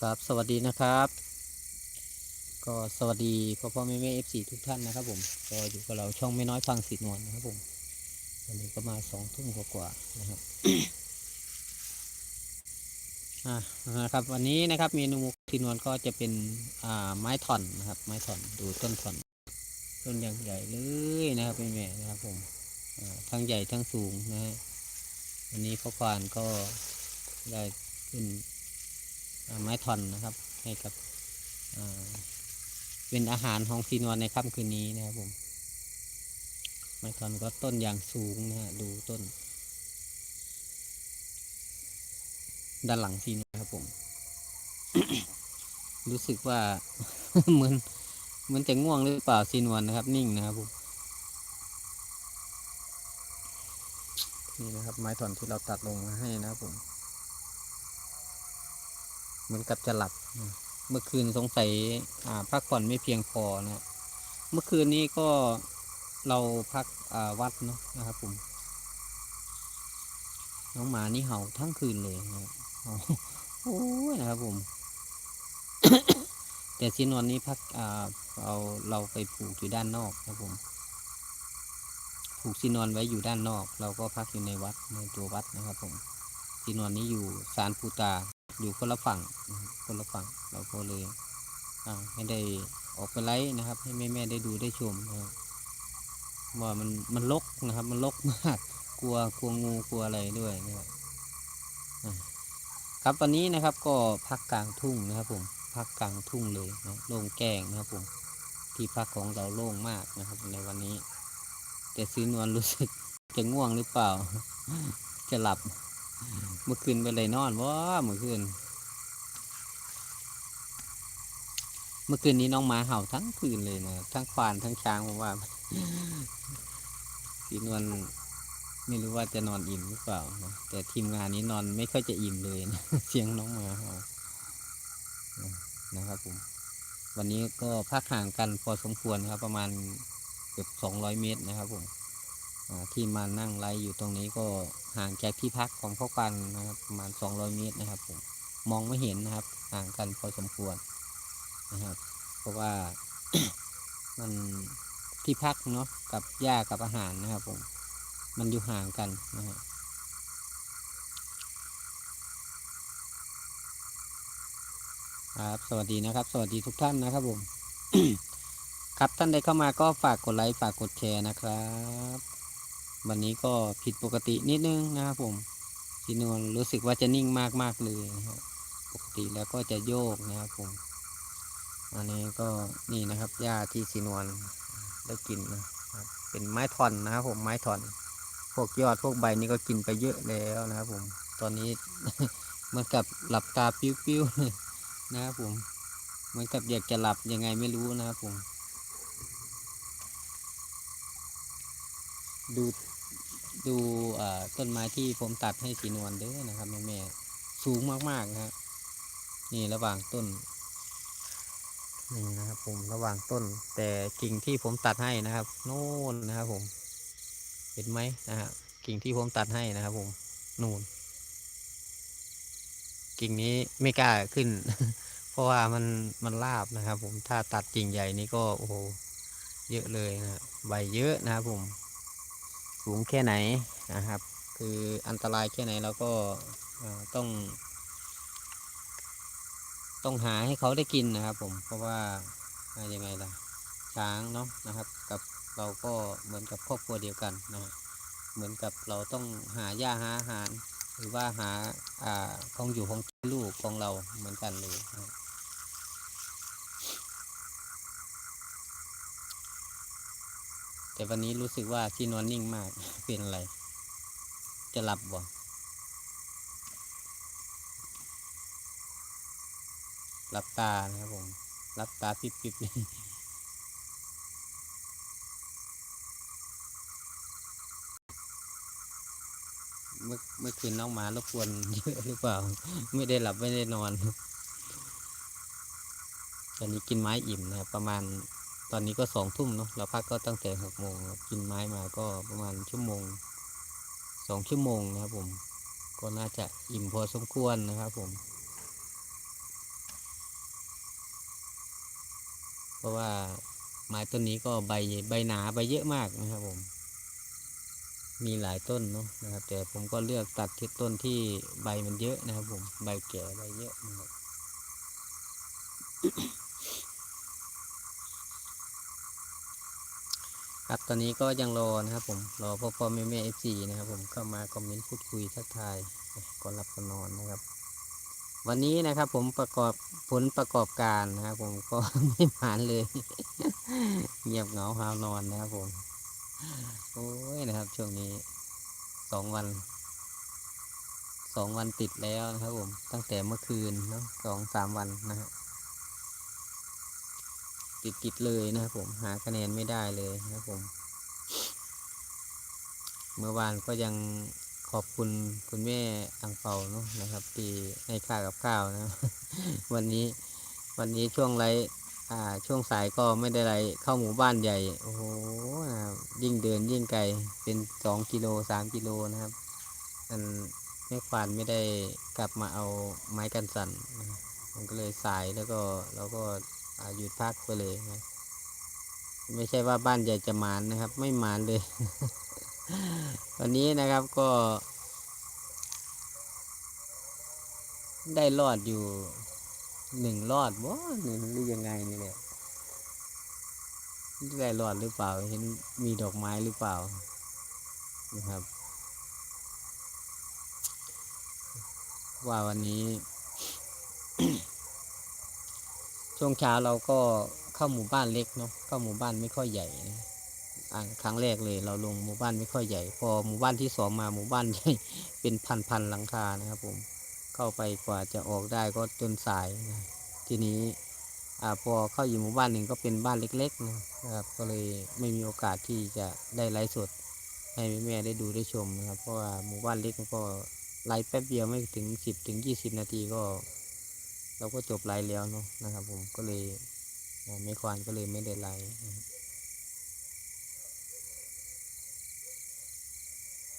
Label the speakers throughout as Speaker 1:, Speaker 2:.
Speaker 1: ครับสวัสดีนะครับ ก็สวัสดีพ่อพ่อแม่แม่เอฟซีทุกท่านนะครับผมก็อยู่กับเราช่องไม่น้อยฟังสีนวลนะครับผมวันนี้ก็มาสองทุ่มกว่าๆนะครับอ่านะครับ วันนี้นะครับเมนูสีนวลก็จะเป็นอ่าไม้ถ่อนนะครับ ไม้ถ่อนดูต้นถ่อนต้นอย่างใหญ่เลยนะครับแม่แม่ๆนะครับผมอ่าทั้งใหญ่ทั้งสูงนะฮะวันนี้พ่อควานก็ได้ขึ้น ไม้ท่อนนะครับ ให้กับเป็นอาหารของซีนวนในค่ำคืนนี้นะครับผม ไม้ท่อนก็ต้นอย่างสูงนะฮะดูต้น ด้านหลังซีนวนครับผม รู้สึกว่าเหมือนเหมันจะง่วงหรือเปล่าซีนวนนะครับ นิ่งนะครับผมนี่นะครับ ไม้ท่อนที่เราตัดลงมาให้นะครับผม เหมือนกับจะหลับ เมื่อคืนสงสัยอ่าพักผ่อนไม่เพียงพอนะเมื่อคืนนี้ก็เราพักอ่าวัดเนาะนะครับผมน้องหมานี่เห่าทั้งคืนเลยนะโอ้ยนะครับผม แต่ซีนวนนี้พักอ่าเอาเราไปผูกอยู่ด้านนอกนะครับผมผูกซีนวนไว้อยู่ด้านนอก เราก็พักอยู่ในวัดในตัววัดนะครับผมซีนวนนี้อยู่ศาลปูตา อยู่คนละฝั่งคนละฝั่งเราก็เลยอ่าไม่ได้ออกไปไลฟ์นะครับ ให้แม่ๆได้ดูได้ชมนะครับว่ามันมันลกนะครับ มันลกมากกลัวกลัวงูกลัวอะไรด้วยนะครับอ่าครับวันนี้นะครับก็พักกลางทุ่งนะครับผมพักกลางทุ่งเลยนะโล่งแจ้งนะครับผมที่พักของเราโล่งมากนะครับ ในวันนี้ แต่ซื้อนวลรู้สึกจะง่วงหรือเปล่า จะหลับ เมื่อคืนไปเลยนอนว่าเมื่อคืน เมื่อคืนนี้น้องหมาเห่าทั้งคืนเลยนะทั้งควานทั้งช้างผมว่าสีนวลไม่รู้ว่าจะนอนอิ่มหรือเปล่านะแต่ทีมงานนี้นอนไม่ค่อยจะอิ่มเลยนะเสียงน้องหมาเห่านะครับผมวันนี้ก็พักห่างกันพอสมควรนะครับ ประมาณเกือบสองร้อยเมตรนะครับผม ที่มานั่งไลฟ์อยู่ตรงนี้ก็ห่างจากที่พักของพ่อกันนะครับประมาณ 200 เมตรนะครับผมมองไม่เห็นนะครับ ห่างกันพอสมควรนะครับ เพราะว่ามันที่พักเนาะกับหญ้ากับอาหารนะครับผมมันอยู่ห่างกันนะฮะครับสวัสดีนะครับ สวัสดีทุกท่านนะครับผม ครับท่านใดเข้ามาก็ฝากกดไลค์ฝากกดแชร์นะครับ วันนี้ก็ผิดปกตินิดนึงนะครับผมสีนวลรู้สึกว่าจะนิ่งมากมากๆเลยนะครับปกติแล้วก็จะโยกนะครับผม อันนี้ก็นี่นะครับหญ้าที่สีนวลได้กินนะครับเป็นไม้ท่อนนะครับผมไม้ท่อน พวกยอดพวกใบนี่ก็กินไปเยอะแล้วนะครับผม ตอนนี้เหมือนกับหลับตาปิ้วๆเลยนะครับผมเหมือนกับอยากจะหลับยังไงไม่รู้นะครับผม ดู ดูต้นไม้ที่ผมตัดให้สีนวลเด้อนะครับแม่ๆสูงมากๆนะฮะนี่ระหว่างต้นนี่นะครับผมระหว่างต้น แต่กิ่งที่ผมตัดให้นะครับ โน่นนะครับผม เห็นไหมนะฮะกิ่งที่ผมตัดให้นะครับผมนู่น กิ่งนี้ไม่กล้าขึ้น เพราะว่ามันมันลาบนะครับ ผมถ้าตัดกิ่งใหญ่นี้ก็โอ้โหเยอะเลยนะใบเยอะนะครับผม สูงแค่ไหนนะครับ คืออันตรายแค่ไหนเราก็ต้อง ต้องหาให้เขาได้กินนะครับ ผมเพราะว่ายังไงล่ะช้างเนาะนะครับ กับเราก็เหมือนกับครอบครัวเดียวกันนะฮะเหมือนกับเราต้องหาหญ้าหาอาหาร หรือว่าหาอ่าของอยู่ของลูกของเราเหมือนกันเลยนะครับ แต่วันนี้รู้สึกว่าที่นอนนิ่งมากเป็นอะไร จะหลับบ่หลับตานะครับผมหลับตาปิบๆเลยเมื่อเมื่อคืนน้องหมารบกวนเยอะหรือเปล่า ไม่ได้หลับไม่ได้นอน ตอนนี้กินไม้อิ่มนะครับประมาณ ตอนนี้ก็สองทุ่มเนาะเราพักก็ตั้งแต่หกโมงกินไม้มาก็ประมาณชั่วโมงสองชั่วโมงนะครับผม ก็น่าจะอิ่มพอสมควรนะครับผม เพราะว่าไม้ต้นนี้ก็ใบใบหนาใบเยอะมากนะครับผม มีหลายต้นเนาะนะครับ แต่ผมก็เลือกตัดที่ต้นที่ใบมันเยอะนะครับผม ใบแก่ใบเยอะนะครับ ครับตอนนี้ก็ยังรอนะครับผมรอพ่อพ่อแม่แม่เอฟซีนะครับผมเข้ามาคอมเมนต์พูดคุยทักทายก่อนหลับก่อนนอนนะครับ วันนี้นะครับผมประกอบผลประกอบการนะครับผมก็ไม่หมานเลย เงียบเหงาหาวนอนนะครับผมโอ้ยนะครับ ช่วงนี้สองวันสองวันติดแล้วนะครับผมตั้งแต่เมื่อคืนเนาะสองสามวันนะฮะ ติดติดเลยนะครับผมหาคะแนนไม่ได้เลยนะครับผม เมื่อวานก็ยังขอบคุณคุณแม่อังเปาเนาะนะครับ ที่ให้ค่ากับข้าวนะ วันนี้วันนี้ช่วงไรอ่าช่วงสายก็ไม่ได้ไรเข้าหมู่บ้านใหญ่ โอ้โหยิ่งเดินยิ่งไกลเป็นสองกิโลสามกิโลนะครับอันแม่ควานไม่ได้กลับมาเอาไม้กันสั่นมันก็เลยสายแล้วก็เราก็ หยุดพักไปเลยนะไม่ใช่ว่าบ้านใหญ่จะหมานนะครับ ไม่หมานเลย วันนี้นะครับก็ ได้รอดอยู่หนึ่งรอดบ่หนึ่งหรือยังไงนี่แหละได้รอดหรือเปล่า เห็นมีดอกไม้หรือเปล่านะครับ ว่าวันนี้ ช่วงเช้าเราก็เข้าหมู่บ้านเล็กเนาะเข้าหมู่บ้านไม่ค่อยใหญ่นะอ่าครั้งแรกเลย เราลงหมู่บ้านไม่ค่อยใหญ่ พอหมู่บ้านที่สองมาหมู่บ้านใหญ่เป็นพันพันๆหลังคานะครับผมเข้าไปกว่าจะออกได้ก็จนสายนะทีนี้อาพอเข้าอยู่หมู่บ้านหนึ่งก็เป็นบ้านเล็กๆนะครับ ก็เลยไม่มีโอกาสที่จะได้ไลฟ์สดให้แม่ได้ดูได้ชมนะครับ เพราะว่าหมู่บ้านเล็กก็ไลฟ์แป๊บเดียวไม่ถึงสิบถึงยี่สิบนาทีก็ เราก็จบไลฟ์แล้วเนาะนะครับ ผมก็เลยไม่ควานก็เลยไม่ได้ไลฟ์นะครับ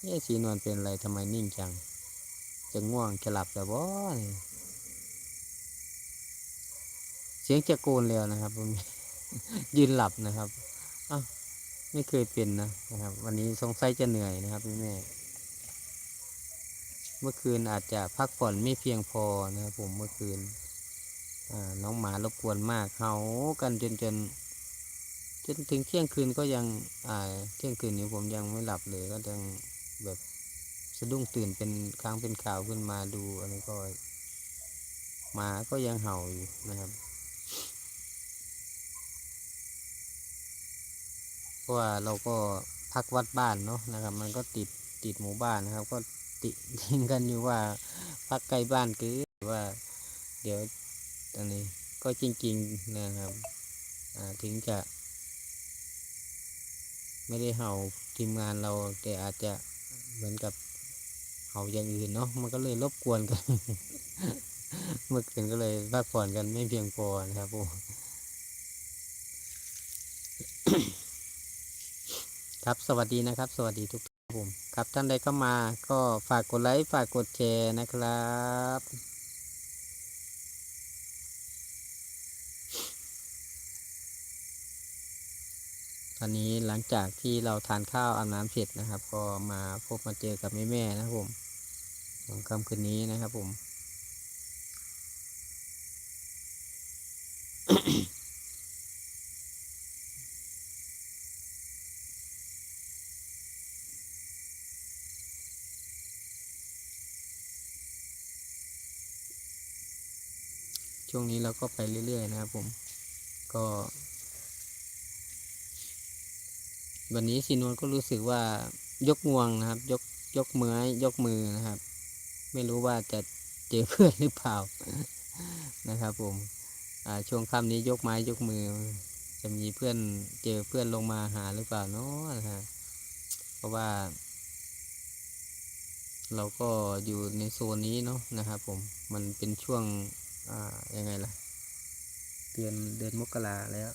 Speaker 1: นี่สีนวลเป็นอะไรทำไมนิ่งจัง จะง่วงจะหลับแต่บ่เสียงจะโกนแล้วนะครับผมยืนหลับนะครับอ้าวไม่เคยเป็นนะนะครับ วันนี้สงสัยจะเหนื่อยนะครับพี่แม่เมื่อคืนอาจจะพักผ่อนไม่เพียงพอนะครับผมเมื่อคืน น้องหมารบกวนมากเห่ากันจนจนจนถึงเที่ยงคืนก็ยังเที่ยงคืนนี้ผมยังไม่หลับเลยก็ยังแบบสะดุ้งตื่นเป็นครั้งเป็นข่าวขึ้นมาดูอันนี้ก็หมาก็ยังเห่าอยู่นะครับเพราะว่าเราก็พักวัดบ้านเนาะนะครับ มันก็ติดติดหมู่บ้านนะครับ ก็ติทิ้งกันอยู่ว่าพักใกล้บ้านคือว่า เดี๋ยว อันนี้ก็จริงๆนะครับถึงจะ ไม่ได้เห่าทีมงานเราแต่อาจจะเหมือนกับเห่าอย่างอื่นเนาะมันก็เลยรบกวนกันเมื่อคืนก็เลยพักผ่อนกันไม่เพียงพอนะครับผมครับสวัสดีนะครับ สวัสดีทุกท่านผมครับท่านใดเข้ามาก็ฝากกดไลค์ฝากกดแชร์นะครับ อนนี้หลังจากที่เราทานข้าวอาบน้ำเสร็จนะครับ ก็มาพบมาเจอกับแม่แม่นะครับผมของค่ำคืนนี้นะครับผม ช่วงนี้เราก็ไปเรื่อย ๆ นะครับผม ก็ วันนี้ซีนวลก็รู้สึกว่ายกงวงนะครับ ยกยกมือยกมือนะครับ ไม่รู้ว่าจะเจอเพื่อนหรือเปล่านะครับ ผมช่วงค่ำนี้ยกไม้ยกมือ จะมีเพื่อนเจอเพื่อนลงมาหาหรือเปล่าเนาะนะฮะเพราะว่า เราก็อยู่ในโซนนี้เนาะนะครับผมมันเป็นช่วงอ่ายังไงล่ะเดือนเดือนมกราแล้ว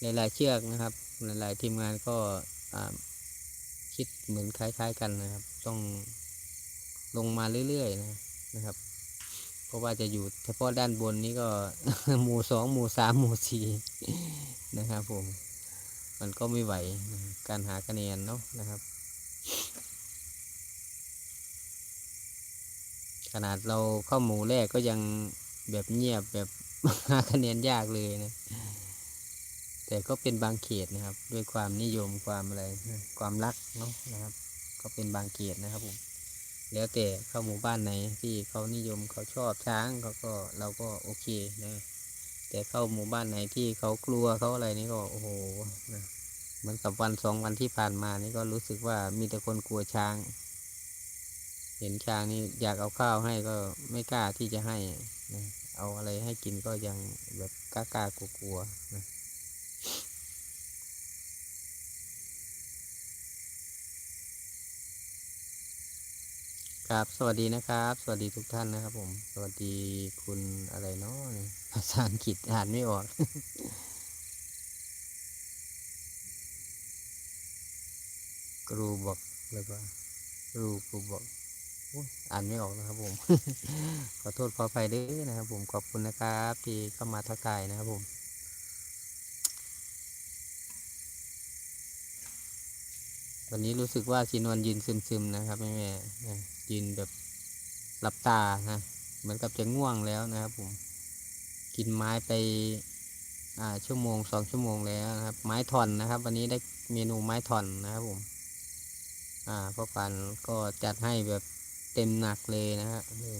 Speaker 1: หลายๆเชือกนะครับ หลาย ๆ ทีมงานก็คิดเหมือนคล้าย ๆ กันนะครับ ต้องลงมาเรื่อย ๆ นะนะครับ เพราะว่าจะอยู่เฉพาะด้านบนนี้ก็หมู่สองหมู่สามหมู่สี่นะครับผม มันก็ไม่ไหวการหาคะแนนเนาะนะครับ ขนาดเราเข้าหมู่แรกก็ยังแบบเงียบแบบหาคะแนนยากเลยนะ แต่ก็เป็นบางเขตนะครับ ด้วยความนิยมความอะไรความรักเนาะนะครับ ก็เป็นบางเขตนะครับผมแล้วแต่เข้าหมู่บ้านไหนที่เขานิยมเขาชอบช้างเขาก็เราก็โอเคนะแต่เข้าหมู่บ้านไหนที่เขากลัวเขาอะไรนี่ก็โอ้โหนะเหมือนกับวันสองวันที่ผ่านมานี่ก็รู้สึกว่ามีแต่คนกลัวช้าง เห็นช้างนี่อยากเอาข้าวให้ก็ไม่กล้าที่จะให้นะเอาอะไรให้กินก็ยังแบบกล้าๆกลัวนะ ครับสวัสดีนะครับ สวัสดีทุกท่านนะครับ ผม สวัสดีคุณอะไรเนาะภาษาอังกฤษอ่านไม่ออกกรูบอกเลยว่ารูกรูบอกอ่านไม่ออกนะครับผม ขอโทษขออภัยด้วยนะครับผมขอบคุณนะครับ ที่เข้ามาทักทายนะครับผม วันนี้รู้สึกว่าชีนวลยืนซึมๆนะครับแม่แม่ยืนแบบหลับตานะเหมือนกับจะง่วงแล้วนะครับผมกินไม้ไปชั่วโมงสองชั่วโมงแล้วนะครับ ไม้ถอนนะครับ วันนี้ได้เมนูไม้ถอนนะครับผมอ่าพ่อปันก็จัดให้แบบเต็มหนักเลยนะฮะนี่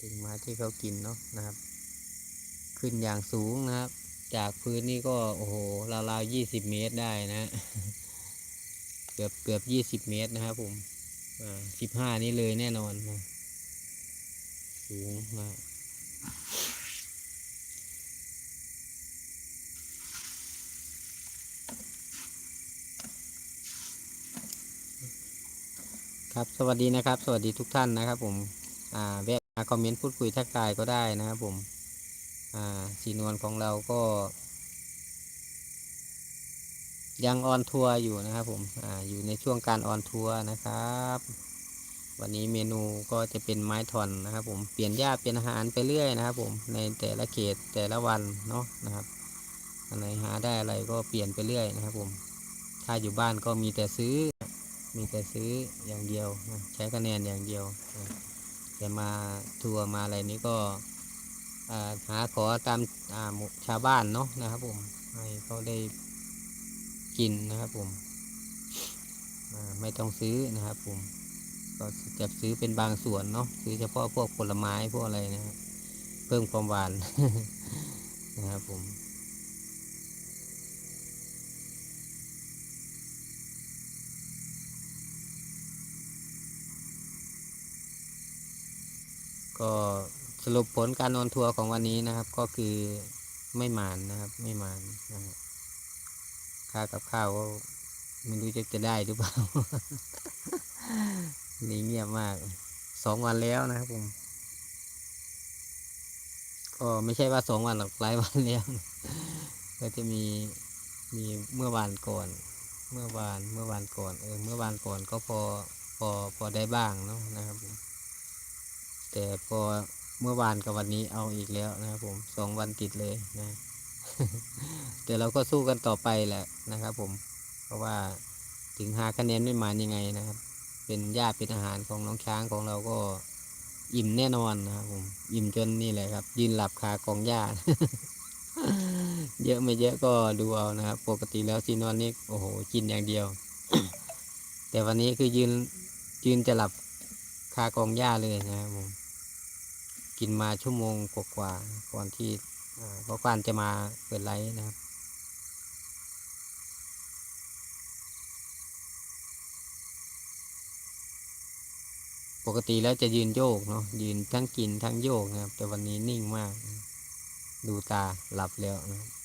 Speaker 1: ถึงไม้ที่เขากินเนาะนะครับ ขึ้นอย่างสูงนะครับ จากพื้นนี่ก็โอ้โหราวๆยี่สิบเมตรได้นะ เกือบเกือบยี่สิบเมตรนะครับผมอ่าสิบห้านี่เลยแน่นอนนะสูงนะครับสวัสดีนะครับ สวัสดีทุกท่านนะครับ ผมอ่าแวะมาคอมเมนต์พูดคุยทักทายก็ได้นะครับผมอ่าสีนวลของเราก็ ยังออนทัวร์อยู่นะครับผมออยู่ในช่วงการออนทัวร์นะครับ วันนี้เมนูก็จะเป็นไม้ถอนนะครับ ผมเปลี่ยนหญ้าเปลี่ยนอาหารไปเรื่อยนะครับ ผมในแต่ละเขตแต่ละวันเนาะนะครับอันไหนหาได้อะไรก็เปลี่ยนไปเรื่อยนะครับ ผม ถ้าอยู่บ้านก็มีแต่ซื้อ มีแต่ซื้ออย่างเดียวใช้คะแนนอย่างเดียวแต่มาทัวร์มาอะไรนี้ก็หาขอตามาชาวบ้านเนาะนะครับ ผมให้เขาได้ กินนะครับผมไม่ต้องซื้อนะครับผม ก็จะซื้อเป็นบางส่วนเนาะซื้อเฉพาะพวกผลไม้พวกอะไรนะครับเพิ่มความหวานนะครับผมก็สรุปผลการนอนทัวร์ของวันนี้นะครับ ก็คือไม่หมานนะครับ ไม่หมานนะครับ ค่ากับข้าวก็ไม่รู้จะจะได้หรือเปล่า นี่เงียบมาก สองวันแล้วนะครับผม ก็ไม่ใช่ว่าสองวันหรอกหลายวันแล้ว ก็จะมีมีเมื่อวานก่อน เมื่อวานเมื่อวานก่อนเออเมื่อวานก่อนก็พอพอพอได้บ้างเนาะนะครับผมแต่พอเมื่อวานกับวันนี้เอาอีกแล้วนะครับผมสองวันติดเลยนะ แต่เราก็สู้กันต่อไปแหละนะครับผม เพราะว่าถึงหาคะแนนไม่มายังไงนะครับ เป็นหญ้าเป็นอาหารของน้องช้างของเราก็อิ่มแน่นอนนะครับผม อิ่มจนนี่แหละครับ ยืนหลับคากองหญ้าเยอะไม่เยอะก็ดูเอานะครับ ปกติแล้วซีนอนนี่โอ้โหกินอย่างเดียว แต่วันนี้คือยืนยืนจะหลับคากองหญ้าเลยนะครับผม กินมาชั่วโมงกว่าก่อนที่ อ่าพ่อควานจะมาเปิดไลฟ์นะครับ ปกติแล้วจะยืนโยกเนาะยืนทั้งกินทั้งโยกนะครับ แต่วันนี้นิ่งมาก ดูตาหลับแล้วนะครับ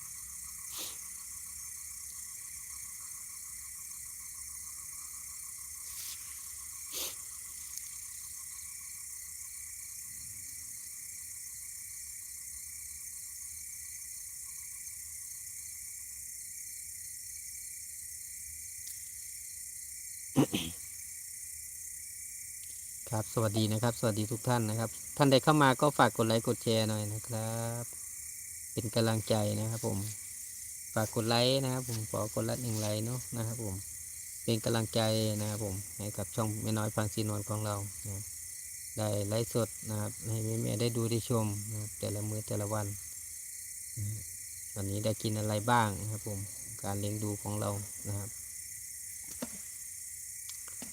Speaker 1: ครับ สวัสดีนะครับ สวัสดีทุกท่านนะครับ ท่านใดเข้ามาก็ฝากกดไลค์กดแชร์หน่อยนะครับ เป็นกำลังใจนะครับผม ฝากกดไลค์นะครับ ผมขอกดไลค์หนึ่งไลค์เนาะนะครับผม เป็นกำลังใจนะครับผมให้กับช่องแม่น้อยฟังซีนวลของเรานะได้ไลฟ์สดนะครับให้แม่ๆได้ดูได้ชมนะครับแต่ละมื้อแต่ละวันวันนี้ได้กินอะไรบ้างนะครับผม การเลี้ยงดูของเรานะครับ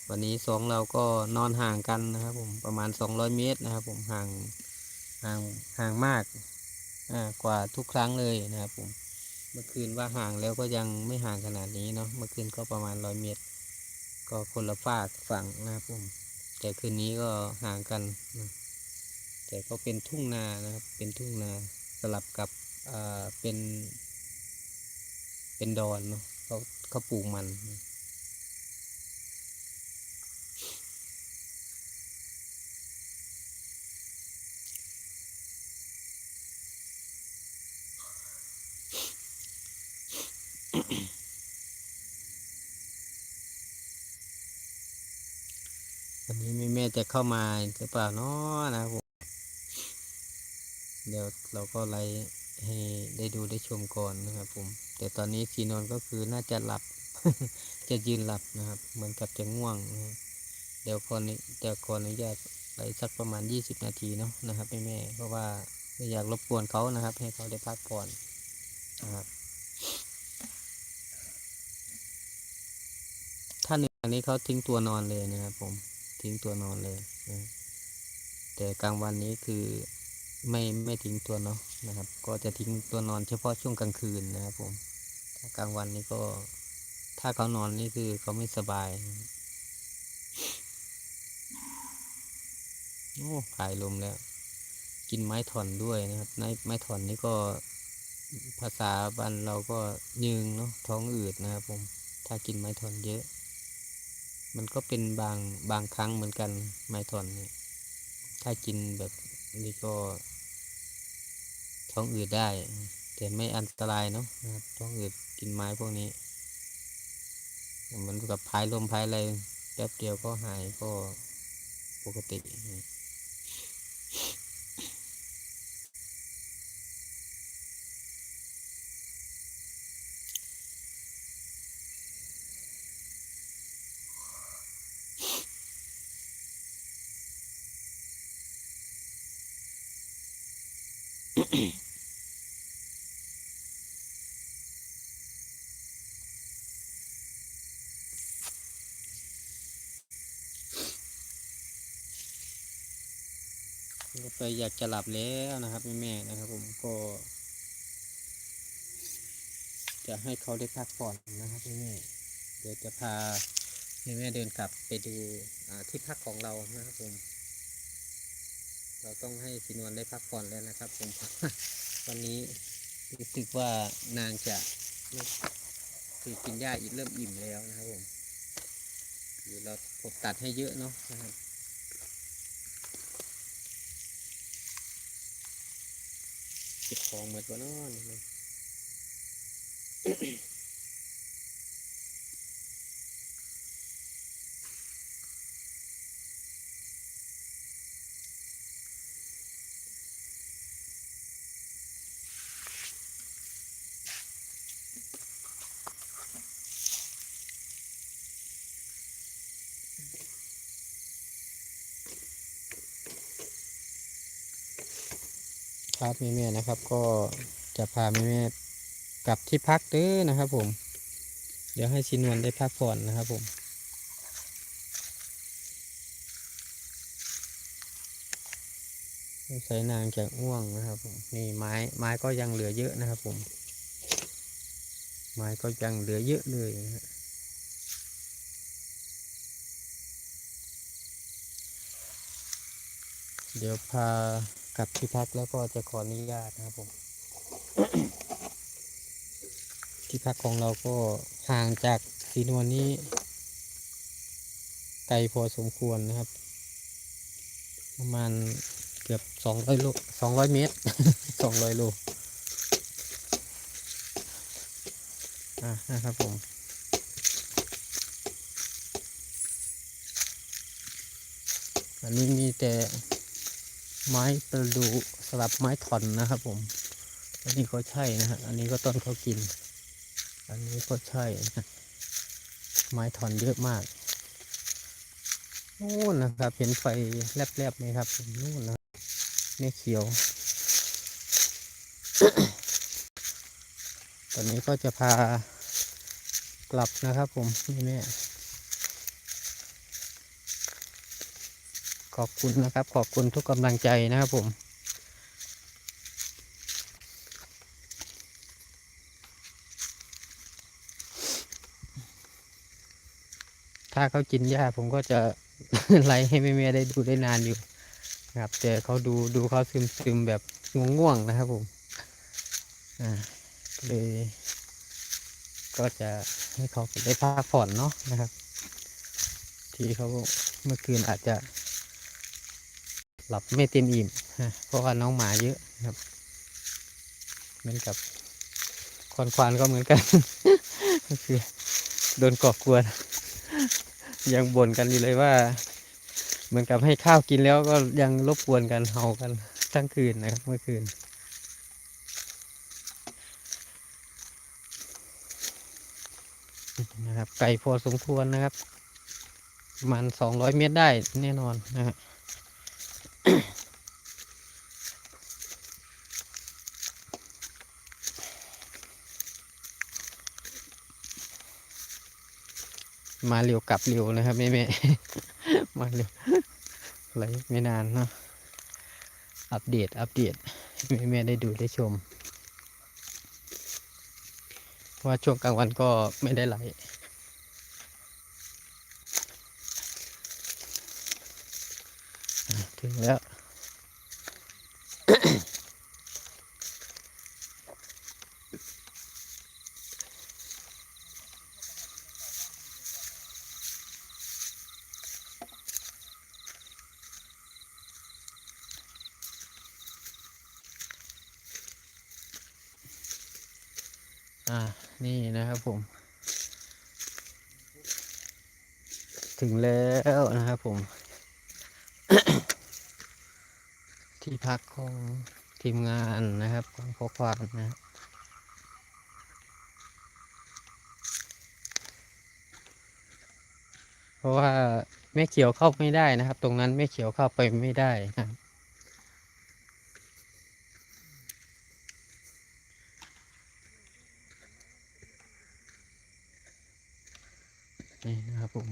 Speaker 1: วันนี้สองเราก็นอนห่างกันนะครับผมประมาณ 200 เมตรนะครับผมห่างห่างห่างมากกว่าทุกครั้งเลยนะครับผมเมื่อคืนว่าห่างแล้วก็ยังไม่ห่างขนาดนี้เนาะเมื่อคืนก็ประมาณ 100 เมตร ก็คนละฝากฝั่งนะครับผมแต่คืนนี้ก็ห่างกันนะแต่ก็เป็นทุ่งนานะครับเป็นทุ่งนาสลับกับเป็น เป็นดอนเนาะเขาเขาปลูกมันนะ วันนี้แม่แม่จะเข้ามาหรือเปล่าเนาะนะครับผมเดี๋ยวเราก็ไลฟ์ให้ได้ดูได้ชมก่อนนะครับผม แต่ตอนนี้สีนอนก็คือน่าจะหลับ จะยืนหลับนะครับ เหมือนกับจะง่วงนะเดี๋ยวคนนี้จะขออนุญาตไลฟ์สักประมาณ 20 นาทีเนาะนะครับแม่แม่เพราะว่าไม่อยากรบกวนเขานะครับ ให้เขาได้พักผ่อนนะครับ ถ้าหนึ่ง อันนี้เขาทิ้งตัวนอนเลยนะครับผมทิ้งตัวนอนเลยนะแต่กลางวันนี้คือไม่ไม่ทิ้งตัวเนาะนะครับ ก็จะทิ้งตัวนอนเฉพาะช่วงกลางคืนนะครับผมถ้ากลางวันนี้ก็ถ้าเขานอนนี่คือเขาไม่สบายโอ้ผายลมแล้ว กินไม้ถอนด้วยนะครับไม้ไม้ถอนนี่ก็ภาษาบ้านเราก็ยืงเนาะท้องอืดนะครับผม ถ้ากินไม้ถอนเยอะ มันก็เป็นบางบางครั้งเหมือนกันไม้ถอนเนี่ยถ้ากินแบบนี้ก็ ท้องอืดได้ แต่ไม่อันตรายเนาะท้องอืดกินไม้พวกนี้มันกับพายลมพายอะไรแป๊บเดียวก็หายก็ปกติ นะกาแฟอยากจะหลับแล้วนะครับแม่ๆนะครับ ผมก็ จะให้เขาได้พักผ่อนนะครับแม่ๆเดี๋ยวจะพาแม่ๆเดินกลับไปดูที่พักของเรานะครับผมเราต้องให้สินวนได้พักผ่อนแล้วนะครับ ผมวันนี้รู้สึกว่านางจะคือกินหญ้าอีกเริ่มอิ่มแล้วนะครับผมเดี๋ยวเราผมตัดให้เยอะเนาะนะครับ เก็ บของเหมือนกันนอน นะครับแม่ๆนะครับ ก็จะพาแม่ๆกลับที่พักเด้อนะครับ ผม เดี๋ยวให้ชินวนได้พักผ่อนนะครับผมใส่นางจะง่วงนะครับผมนี่ไม้ไม้ก็ยังเหลือเยอะนะครับ ผม ไม้ก็ยังเหลือเยอะเลยนะฮะเดี๋ยวพา กลับที่พักแล้วก็จะขออนุญาตนะครับผม ที่พักของเราก็ห่างจากสีนวลนี้ไกลพอสมควรนะครับ ประมาณเกือบสองร้อยโลสองร้อยเมตรสองร้อยโลอะนะครับผมอันนี้มีแต่ ไม้ประดูสลับไม้ถอนนะครับ ผม อันนี้ก็ใช่นะฮะ อันนี้ก็ต้นเขากิน อันนี้ก็ใช่นะไม้ถอนเยอะมากนู่นนะครับ เห็นไฟแลบๆไหมครับนู่นนะไม่เขียว ตอนนี้ก็จะพากลับนะครับผมนี่แม่ ขอบคุณนะครับ ขอบคุณทุกกำลังใจนะครับผม ถ้าเขากินหญ้าผมก็จะไลฟ์ให้แม่ๆได้ดูได้นานอยู่นะครับแต่เขาดูดูเขาซึมซึมแบบง่วงๆนะครับผมอ่าเลยก็จะให้เขาได้พักผ่อนเนาะนะครับ ที่เขาเมื่อคืนอาจจะ หลับไม่เต็มอิ่มเพราะว่าน้องหมาเยอะครับเหมือนกับควานควานๆก็เหมือนกันก็คือโดนก่อกวน ยังบ่นกันอยู่เลยว่า เหมือนกับให้ข้าวกินแล้วก็ยังรบกวนกันเห่ากันทั้งคืนนะครับเมื่อคืนนะครับไก่พอสมควรนะครับประมาณสองร้อยเมตรได้แน่นอนนะฮะ มาเร็วกลับเร็วนะครับแม่แม่มาเร็วอะไรไม่นานเนาะอัปเดตอัปเดตแม่แม่ได้ดูได้ชม ว่าช่วงกลางวันก็ไม่ได้ไลฟ์ อ่า นี่นะครับผม ถึงแล้วนะครับผม ที่พักของทีมงานนะครับของพอควานนะครับเพราะว่าแม่เขียวเข้าไม่ได้นะครับ ตรงนั้นแม่เขียวเข้าไปไม่ได้นะครับ นี่นะครับผม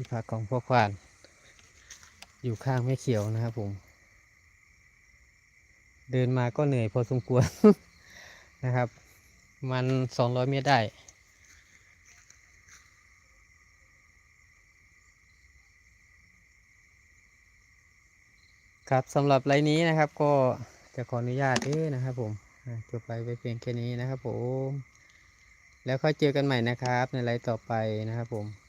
Speaker 1: ที่พักของพ่อควาน อยู่ข้างแม่เขียวนะครับผม เดินมาก็เหนื่อยพอสมควรนะครับ มันสองร้อยเมตรได้ ครับสำหรับไลน์นี้นะครับก็จะขออนุญาตด้วยนะครับผมจบไปไปเพียงแค่นี้นะครับผม แล้วค่อยเจอกันใหม่นะครับในไลฟ์ต่อไปนะครับผม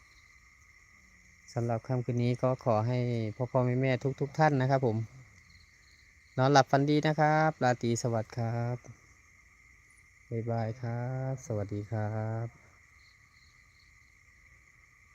Speaker 1: สำหรับค่ำคืนนี้ก็ขอให้พ่อพ่อแม่แม่ทุกทุกท่านนะครับผม นอนหลับฝันดีนะครับราตรีสวัสดิ์ครับบ๊ายบายครับ สวัสดีครับ